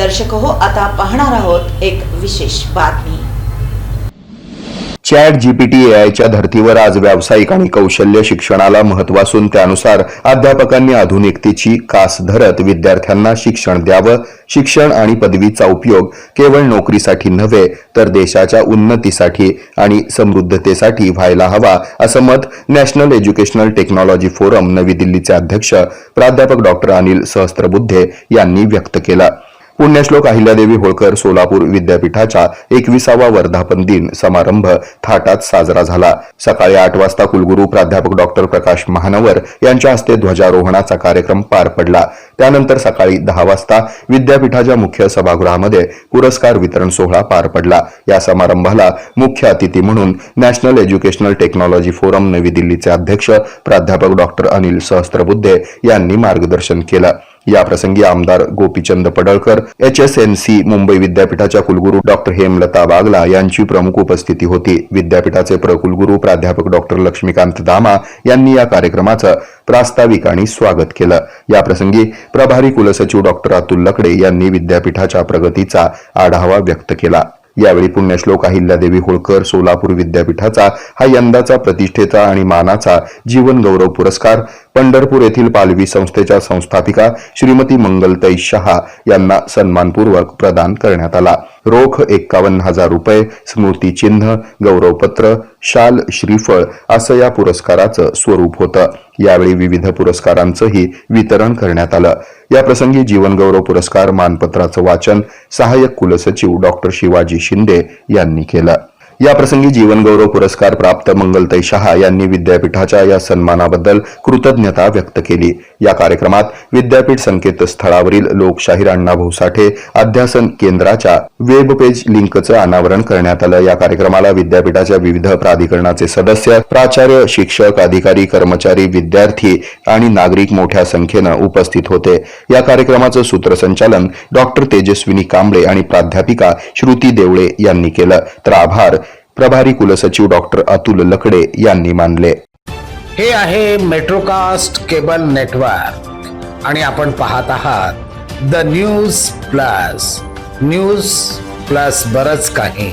दर्शक हो आता पाहणार आहोत एक विशेष बातमी. चॅट जीपीटी एआयच्या धर्तीवर आज व्यावसायिक आणि कौशल्य शिक्षणाला महत्त्व असून त्यानुसार अध्यापकांनी आधुनिकतेची कास धरत विद्यार्थ्यांना शिक्षण द्यावं. शिक्षण आणि पदवीचा उपयोग केवळ नोकरीसाठी नव्हे तर देशाच्या उन्नतीसाठी आणि समृद्धतेसाठी व्हायला हवा असं मत नॅशनल एज्युकेशनल टेक्नॉलॉजी फोरम नवी दिल्लीचे अध्यक्ष प्राध्यापक डॉक्टर अनिल सहस्त्रबुद्धे यांनी व्यक्त केलं. पुण्यश्लोक अहिल्यादेवी होळकर सोलापूर विद्यापीठाच्या एकविसावा वर्धापन दिन समारंभ थाटात साजरा झाला. सकाळी आठ वाजता कुलगुरू प्राध्यापक डॉक्टर प्रकाश महानवर यांच्या हस्ते ध्वजारोहणाचा कार्यक्रम पार पडला. त्यानंतर सकाळी दहा वाजता विद्यापीठाच्या मुख्य सभागृहामध्ये पुरस्कार वितरण सोहळा पार पडला. या समारंभाला मुख्य अतिथी म्हणून नॅशनल एज्युकेशनल टेक्नॉलॉजी फोरम नवी दिल्लीचे अध्यक्ष प्राध्यापक डॉक्टर अनिल सहस्त्रबुद्धे यांनी मार्गदर्शन केलं. याप्रसंगी आमदार Gopichand Padalkar H S N C Mumbai विद्यापीठाच्या कुलगुरू डॉक्टर हेमलता बागला यांची प्रमुख उपस्थिती होती. विद्यापीठाचे प्रकुलगुरू प्राध्यापक डॉक्टर लक्ष्मीकांत दामा यांनी या कार्यक्रमाचं प्रास्ताविक आणि स्वागत केलं. याप्रसंगी प्रभारी कुलसचिव डॉक्टर अतुल लकडे यांनी विद्यापीठाच्या प्रगतीचा आढावा व्यक्त केला. यावेळी पुण्यश्लोक अहिल्यादेवी होळकर सोलापूर विद्यापीठाचा हा यंदाचा प्रतिष्ठेचा आणि मानाचा जीवन गौरव पुरस्कार पंढरपूर येथील पालवी संस्थेच्या संस्थापिका श्रीमती मंगलताई शहा यांना सन्मानपूर्वक प्रदान करण्यात आला. रोख एक्कावन्न हजार रुपये स्मृतिचिन्ह गौरवपत्र शाल श्रीफळ असं या पुरस्काराचं स्वरूप होतं. यावेळी विविध पुरस्कारांचंही वितरण करण्यात आलं. या प्रसंगी जीवनगौरव पुरस्कार मानपत्राचं वाचन सहाय्यक कुलसचिव डॉक्टर शिवाजी शिंदे यांनी केलं. या प्रसंगी जीवनगौरव पुरस्कार प्राप्त मंगलताई शहा यांनी विद्यापीठाच्या या सन्मानाबद्दल कृतज्ञता व्यक्त केली. या कार्यक्रमात विद्यापीठ संकेतस्थळावरील लोकशाहीर अण्णाभाऊ साठे अध्यासन केंद्राच्या वेब पेज लिंकचं अनावरण करण्यात आलं. या कार्यक्रमाला विद्यापीठाच्या विविध प्राधिकरणाचे सदस्य प्राचार्य शिक्षक अधिकारी कर्मचारी विद्यार्थी आणि नागरिक मोठ्या संख्येनं उपस्थित होते. या कार्यक्रमाचं सूत्रसंचालन डॉक्टर तेजस्विनी कांबळे आणि प्राध्यापिका श्रुती देवळे यांनी केलं. तर आभार. प्रभारी कुलसचिव डॉक्टर अतुल लकडे यांनी मानले. हे आहे मेट्रोकास्ट केबल नेटवर्क. आणि आपण पाहत आहात the news plus. News plus बरच काही.